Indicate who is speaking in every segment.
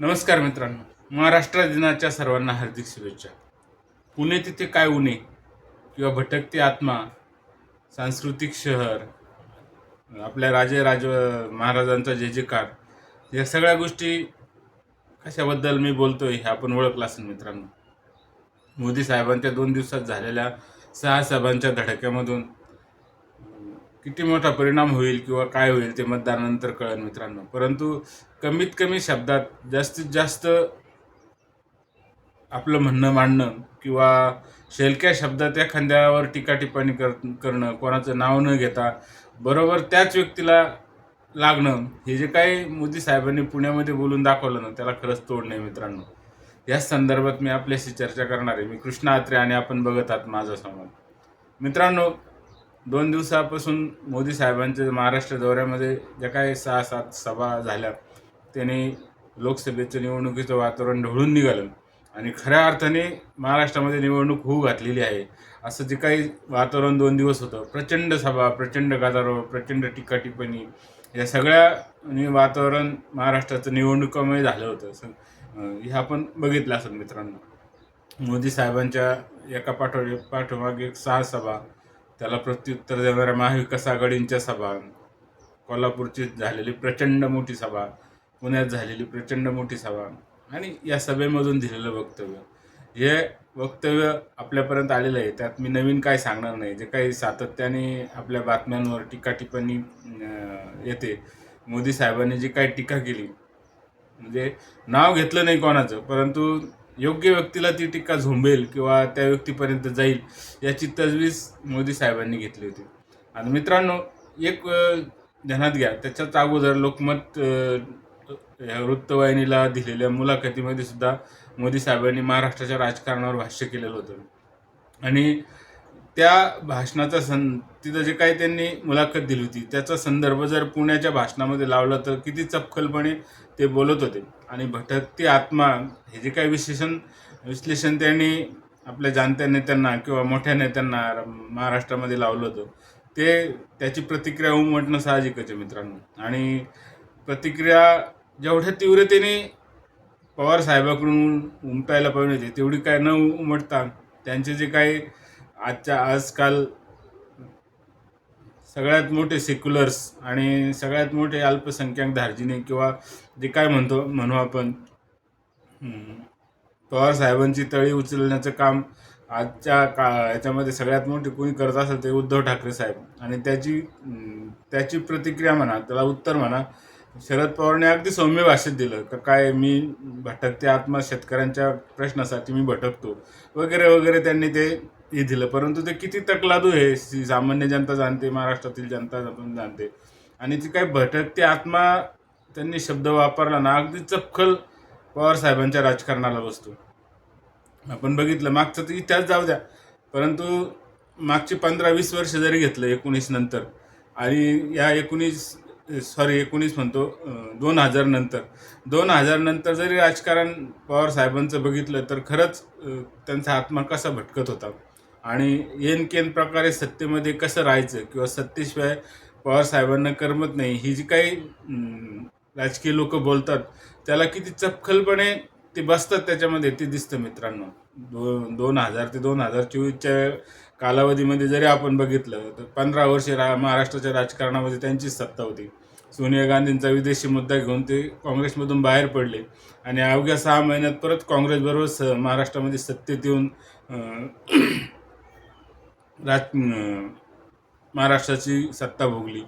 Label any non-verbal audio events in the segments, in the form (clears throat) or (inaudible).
Speaker 1: नमस्कार मित्रांनो. महाराष्ट्र दिनाच्या सर्वांना हार्दिक शुभेच्छा. पुणे तिथे काय उणे किंवा भटकते आत्मा सांस्कृतिक शहर आपल्या राजे राज महाराजांचा जे जेकार या सगळ्या गोष्टी कशाबद्दल मी बोलतोय हे आपण ओळखलं असेल मित्रांनो. मोदी साहेबांच्या दोन दिवसात झालेल्या सहा सभांच्या धडक्यामधून किती मोठा परिणाम होईल किंवा काय होईल ते मतदानानंतर कळेल मित्रांनो. परंतु कमीत कमी शब्दात जास्तीत जास्त आपलं म्हणणं मांडणं किंवा शेलक्या शब्दात एखाद्यावर टीका टिप्पणी कर करणं कोणाचं नाव न घेता बरोबर त्याच व्यक्तीला लागणं हे जे काही मोदी साहेबांनी पुण्यामध्ये बोलून दाखवलं ना त्याला खरंच तोड नाही मित्रांनो. याच संदर्भात मी आपल्याशी चर्चा करणार आहे. मी कृष्णा अत्रे आणि आपण बघत आहात माझा संवाद. मित्रांनो दोन दिवसापासून मोदी साहेबांच्या महाराष्ट्र दौऱ्यामध्ये ज्या काही सहा सात सभा झाल्या त्यांनी लोकसभेचं निवडणुकीचं वातावरण ढवळून निघालं. आणि खऱ्या अर्थाने महाराष्ट्रामध्ये निवडणूक होऊ घातलेली आहे. असं जे काही वातावरण दोन दिवस होतं प्रचंड सभा प्रचंड गदारोळ प्रचंड टीका टिप्पणी या सगळ्या वातावरण महाराष्ट्राचं निवडणुकामुळे झालं होतं. असं हे आपण बघितलं असेल मित्रांनो. मोदी साहेबांच्या एका पाठो पाठोमागे एक सहा सभा त्याला प्रत्युत्तर देणाऱ्या महाविकास आघाडींच्या सभा कोल्हापूरची झालेली प्रचंड मोठी सभा पुण्यात झालेली प्रचंड मोठी सभा आणि या सभेमधून दिलेलं वक्तव्य. हे वक्तव्य आपल्यापर्यंत आलेलं आहे. त्यात मी नवीन काय सांगणार नाही. जे काही सातत्याने आपल्या बातम्यांवर टीका टिप्पणी येते. मोदी साहेबांनी जी काही टीका केली म्हणजे नाव घेतलं नाही कोणाचं परंतु योग्य व्यक्तीला ती टीका झोंबेल किंवा त्या व्यक्तीपर्यंत जाईल याची तजवीज मोदी साहेबांनी घेतली होती. आणि मित्रांनो एक ध्यानात घ्या. त्याच्याच अगोदर लोकमत ह्या वृत्तवाहिनीला दिलेल्या मुलाखतीमध्ये सुद्धा मोदी साहेबांनी महाराष्ट्राच्या राजकारणावर भाष्य केलेलं होतं. आणि त्या भाषणाचा सं तिथं जे काही त्यांनी मुलाखत दिली होती त्याचा संदर्भ जर पुण्याच्या भाषणामध्ये लावला तर किती चपखलपणे ते बोलत होते. आणि भटकती आत्मा हे जे काही विश्लेषण विश्लेषण त्यांनी आपल्या जाणत्या नेत्यांना किंवा मोठ्या नेत्यांना महाराष्ट्रामध्ये लावलं होतं ते त्याची प्रतिक्रिया उमटणं साहजिकच आहे मित्रांनो. आणि प्रतिक्रिया जेवढ्या तीव्रतेने पवार साहेबाकडून उमटायला पाहिजे होती तेवढी काय न उमटता त्यांचे जे काही आजच्या आजकाल सगळ्यात मोठे सेक्युलर्स आणि सगळ्यात मोठे अल्पसंख्याक धार्जिने किंवा जे काय म्हणतो म्हणू आपण पवार साहेबांची तळी उचलण्याचं काम आजच्या का याच्यामध्ये सगळ्यात मोठे कोणी करत असेल ते उद्धव ठाकरे साहेब. आणि त्याची त्याची प्रतिक्रिया म्हणा त्याला उत्तर म्हणा शरद पवारने अगदी सौम्य भाषेत दिलं का काय मी भटकते आत्मा शेतकऱ्यांच्या प्रश्नासाठी मी भटकतो वगैरे वगैरे त्यांनी ते हे दिलं. परंतु ते किती तकलादू हे सामान्य जनता जाणते महाराष्ट्रातील जनता आपण जाणते. आणि ती काय भटकते आत्मा त्यांनी शब्द वापरला ना अगदी चपखल पवार साहेबांच्या राजकारणाला बसतो. आपण बघितलं मागचं तर इतिहास जाऊ द्या. परंतु मागची पंधरा वीस वर्ष जरी घेतलं एकोणीस नंतर आणि या एकोणीस सॉरी एकोणीस म्हणतो दोन हजार नंतर दोन हजार नंतर जरी राजकारण पवार साहेबांचं बघितलं तर खरंच त्यांचा आत्मा कसा भटकत होता? आणि येन केन प्रकारे सत्तेमध्ये कसं राहायचं किंवा सत्तेशिवाय पवार साहेबांना करमत नाही ही जी काही राजकीय लोक बोलतात त्याला किती चपखलपणे ते बसतात त्याच्यामध्ये ते दिसतं मित्रांनो. दो दोन हजार ते दोन हजार चोवीसच्या कालावधीमध्ये जरी आपण बघितलं तर पंधरा वर्षे रा महाराष्ट्राच्या राजकारणामध्ये त्यांचीच सत्ता होती. सोनिया गांधींचा विदेशी मुद्दा घेऊन ते काँग्रेसमधून बाहेर पडले आणि अवघ्या सहा महिन्यात परत काँग्रेसबरोबर स महाराष्ट्रामध्ये सत्तेत येऊन राज महाराष्ट्राची सत्ता भोगली.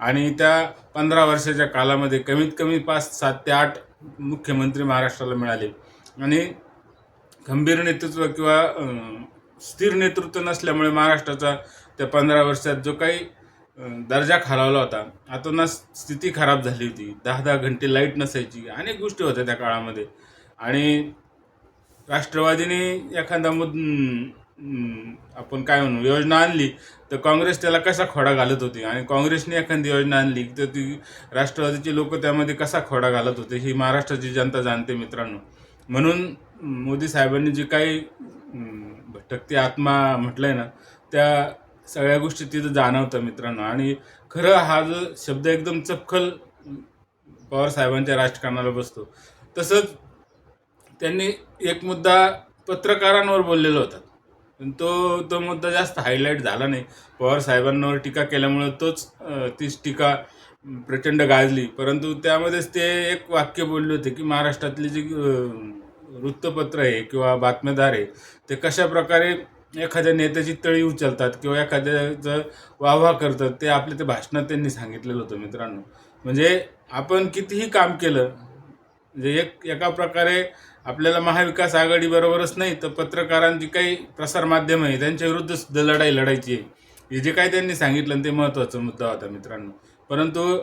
Speaker 1: आणि त्या पंधरा वर्षाच्या कालामध्ये कमीत कमी पाच सात ते आठ मुख्यमंत्री महाराष्ट्राला मिळाले. आणि खंबीर नेतृत्व किंवा स्थिर नेतृत्व नसल्यामुळे महाराष्ट्राचा त्या पंधरा वर्षात जो काही दर्जा खालावला होता आता ना स्थिती खराब झाली होती. दहा दहा घंटे लाइट नसायची अनेक गोष्टी होत्या त्या काळामध्ये. आणि राष्ट्रवादीने एखादा मुद आपण काय म्हणू योजना आणली तर काँग्रेस त्याला कसा खोडा घालत होती? आणि काँग्रेसने एखादी योजना आणली तर ती राष्ट्रवादीचे लोक त्यामध्ये कसा खोडा घालत होते ही महाराष्ट्राची जनता जाणते मित्रांनो. म्हणून मोदी साहेबांनी जे काही भटकती आत्मा म्हटलंय ना त्या सगळ्या गोष्टी तिथं जाणवतं मित्रांनो. आणि खरं हा जो शब्द एकदम चपखल पवार साहेबांच्या राजकारणाला बसतो. तसंच त्यांनी एक मुद्दा पत्रकारांवर बोललेला होता. तो तो मुद्दा जास्त हायलाईट झाला नाही. पवार साहेबांवर टीका केल्यामुळं तोच तीच टीका प्रचंड गाजली. परंतु त्यामध्येच ते एक वाक्य बोलले होते की महाराष्ट्रातले जी वृत्तपत्र आहे किंवा बातमीदार आहे ते कशा प्रकारे एखाद्या नेत्याची तळी उचलतात किंवा एखाद्याचं वाहवा करतात ते आपल्या ते भाषणात त्यांनी सांगितलेलं होतं मित्रांनो. म्हणजे आपण कितीही काम केलं म्हणजे एक एका प्रकारे आपल्याला महाविकास आघाडीबरोबरच नाही तर पत्रकारांची काही प्रसारमाध्यम आहे त्यांच्या विरुद्ध सुद्धा लढाई लढायची आहे. हे जे काही त्यांनी सांगितलं ते महत्त्वाचा मुद्दा होता मित्रांनो. परंतु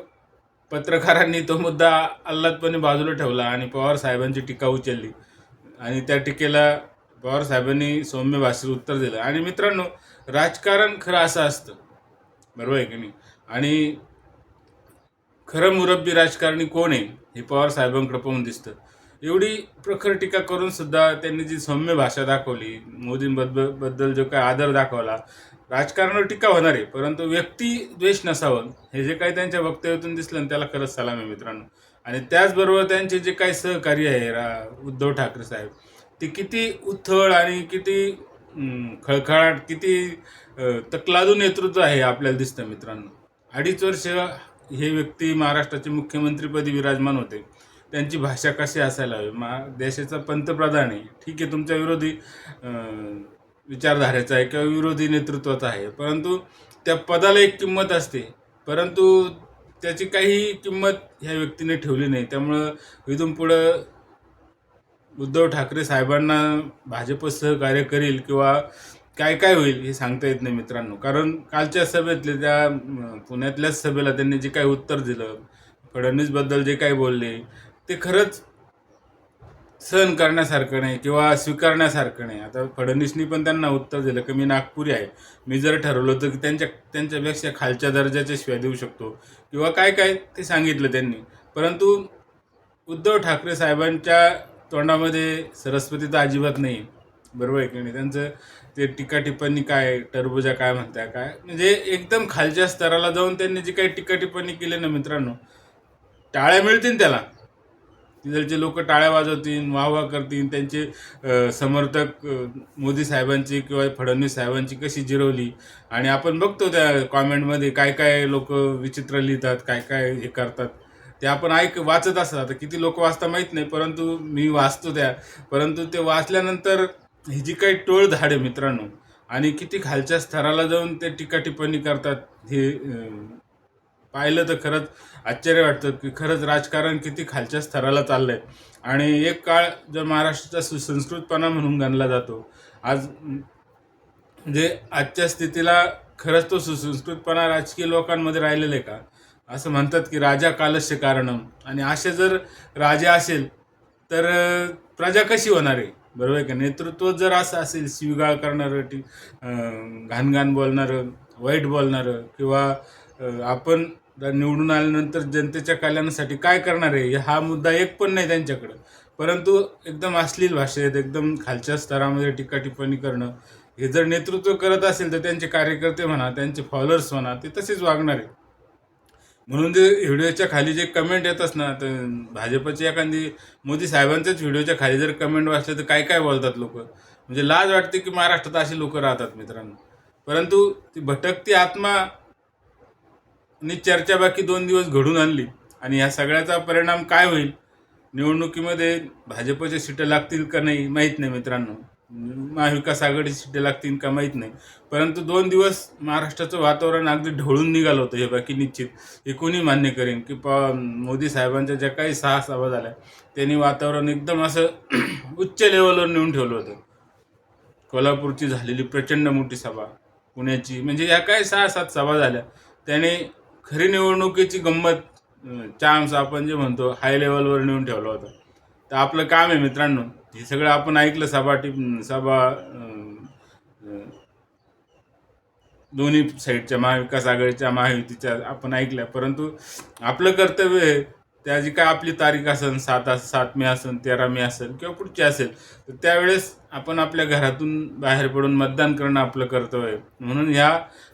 Speaker 1: पत्रकारांनी तो मुद्दा आल्हादपणे बाजूला ठेवला आणि पवार साहेबांची टीका उचलली. आणि त्या टीकेला पवार साहेबांनी सौम्य भाषेत उत्तर दिलं. आणि मित्रांनो राजकारण खरं असं असतं. बरोबर आहे की नाही? आणि खरं मुरब्बी राजकारणी कोण आहे हे पवार साहेबांकडे पाहून दिसतं. एवढी प्रखर टीका करून सुद्धा त्यांनी जी सौम्य भाषा दाखवली मोदींबद्दल बद्दल जो काय आदर दाखवला राजकारणावर टीका होणार आहे परंतु व्यक्ती द्वेष नसावं हे जे काही त्यांच्या वक्तव्यातून दिसलं त्याला खरंच सलाम आहे मित्रांनो. आणि त्याचबरोबर त्यांचे जे काही सहकारी आहे रा उद्धव ठाकरे साहेब ते किती उथळ आणि किती खळखळाट किती तकलादू नेतृत्व आहे आपल्याला दिसतं मित्रांनो. अडीच वर्ष हे व्यक्ती महाराष्ट्राचे मुख्यमंत्रीपदी विराजमान होते. त्यांची भाषा कशी असायला हवी? मा देशाचा पंतप्रधान आहे. ठीक आहे तुमच्या विरोधी विचारधारेचा आहे किंवा विरोधी नेतृत्वाचा आहे. परंतु त्या पदाला एक किंमत असते. परंतु त्याची काही किंमत ह्या व्यक्तीने ठेवली नाही. त्यामुळं इथून पुढं उद्धव ठाकरे साहेबांना भाजप सहकार्य करील किंवा काय काय होईल हे सांगता येत नाही मित्रांनो. कारण कालच्या सभेतले त्या पुण्यातल्याच सभेला त्यांनी जे काही उत्तर दिलं फडणवीसबद्दल जे काही बोलले ते खरंच सहन करण्यासारखं नाही किंवा स्वीकारण्यासारखं नाही. आता फडणवीसनी पण त्यांना उत्तर दिलं की मी नागपुरी आहे. मी जर ठरवलं तर त्यांच्या त्यांच्यापेक्षा खालच्या दर्जाचे शिवाय देऊ शकतो. किंवा काय काय ते सांगितलं त्यांनी. परंतु उद्धव ठाकरे साहेबांच्या तोंडामध्ये सरस्वती तर अजिबात नाही. बरोबर आहे की नाही? त्यांचं ते टीका टिप्पणी काय टरबुजा काय म्हणताय काय? म्हणजे एकदम खालच्या स्तराला जाऊन त्यांनी जी काही टीका टिप्पणी केली ना मित्रांनो टाळ्या मिळतील त्याला. तिथलचे लोक टाळ्या वाजवतील वाह वाह करतील त्यांचे समर्थक मोदी साहेबांची किंवा फडणवीस साहेबांची कशी जिरवली? आणि आपण बघतो त्या कॉमेंटमध्ये काय काय लोक विचित्र लिहितात काय काय हे करतात. ते आपण ऐक वाचत असतात. आता किती लोक वाचता माहीत नाही परंतु मी वाचतो त्या. परंतु ते वाचल्यानंतर ही जी काही टोळ झाड आहे मित्रांनो आणि किती खालच्या स्तराला जाऊन ते टीका टिप्पणी करतात हे पाहिलं तर खरंच आश्चर्य वाटतं की खरंच राजकारण किती खालच्या स्तराला चाललंय. आणि एक काळ जो महाराष्ट्राचा सुसंस्कृतपणा म्हणून गणला जातो आज जे म्हणजे आजच्या स्थितीला खरंच तो सुसंस्कृतपणा राजकीय लोकांमध्ये राहिलेला आहे का? असं म्हणतात की राजा कालस्य कारणम आणि असे जर राजा असेल तर प्रजा कशी होणार आहे? बरोबर आहे का? नेतृत्व जर असं असेल शिवगाळ करणारं टी घाणघाण बोलणारं वाईट बोलणारं किंवा आपण निवडून आल्यानंतर जनतेच्या कल्याणासाठी काय करणार आहे? हा मुद्दा एक पण नाही त्यांच्याकडं. परंतु एकदम अश्लील भाषेत एकदम खालच्या स्तरामध्ये टीका टिप्पणी करणं. हे जर नेतृत्व करत असेल तर त्यांचे कार्यकर्ते म्हणा त्यांचे फॉलोअर्स म्हणा ते तसेच वागणार आहे म्हणून जे व्हिडिओच्या खाली जे कमेंट येतच ना तर भाजपची एखादी मोदी साहेबांच्याच व्हिडिओच्या खाली जर कमेंट वाचले तर काय काय बोलतात लोक? म्हणजे लाज वाटते की महाराष्ट्रात असे लोक राहतात मित्रांनो. परंतु ती भटकती आत्मा नि चर्चा बाकी दोन दिवस घडून आणली. आणि या सगळ्याचा परिणाम काय होईल? निवडणुकीमध्ये भाजपच्या सीटं लागतील का नाही माहीत नाही मित्रांनो. महाविकास आघाडीची सीटं लागतील का माहीत नाही. परंतु दोन दिवस महाराष्ट्राचं वातावरण अगदी ढवळून निघालं होतं हे बाकी निश्चित. हे कोणी मान्य करेन की प मोदी साहेबांच्या ज्या काही सहा सभा झाल्या त्यांनी वातावरण एकदम असं (clears throat) उच्च लेवलवर नेऊन ठेवलं होतं. कोल्हापूरची झालेली प्रचंड मोठी सभा पुण्याची म्हणजे या काय सहा सात सभा झाल्या त्याने खरी निवडणुकीची गंमत चान्स आपण जे म्हणतो हाय लेवलवर नेऊन ठेवलं होतं. तर आपलं काम आहे मित्रांनो. हे सगळं आपण ऐकलं सभा टिप सभा दोन्ही साईडच्या महाविकास आघाडीच्या महायुतीच्या आपण ऐकल्या. परंतु आपलं कर्तव्य आहे त्याची काय आपली तारीख असेल सात अस सात मे असेल तेरा मे असेल किंवा पुढची असेल तर त्यावेळेस आपण आपल्या घरातून बाहेर पडून मतदान करणं आपलं कर्तव्य आहे. म्हणून ह्या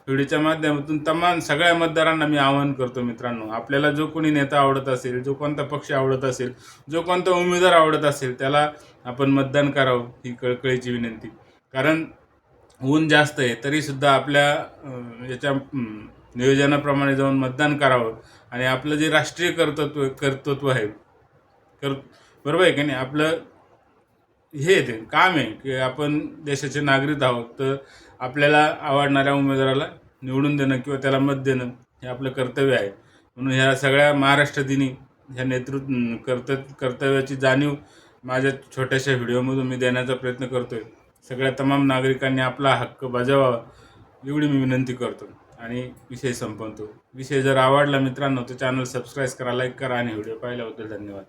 Speaker 1: व्हिडिओच्या माध्यमातून तमाम सगळ्या मतदारांना मी आवाहन करतो मित्रांनो आपल्याला जो कोणी नेता आवडत असेल जो कोणता पक्ष आवडत असेल जो कोणता उमेदवार आवडत असेल त्याला आपण मतदान करावं ही कळकळीची विनंती. कारण ऊन जास्त आहे तरीसुद्धा आपल्या याच्या नियोजनाप्रमाणे जाऊन मतदान करावं. आणि आपलं जे राष्ट्रीय कर्तृत्व कर्तृत्व आहे कर बरोबर आहे की नाही? आपलं हे ते काम आहे की आपण देशाचे नागरिक आहोत तर आपल्याला आवडणाऱ्या उमेदवाराला निवडून देणं किंवा त्याला मत देणं हे आपलं कर्तव्य आहे. म्हणून ह्या सगळ्या महाराष्ट्र दिनी ह्या नेतृत्व कर्त कर्तव्याची जाणीव माझ्या छोट्याशा व्हिडिओमधून मी देण्याचा प्रयत्न करतोय. सगळ्या तमाम नागरिकांनी आपला हक्क बजावावा एवढी मी विनंती करतो. आणि विषय संपवतो. विषय जर आवडला मित्रांनो तर चॅनल सबस्क्राईब करा लाईक करा आणि व्हिडिओ पाहिल्याबद्दल धन्यवाद.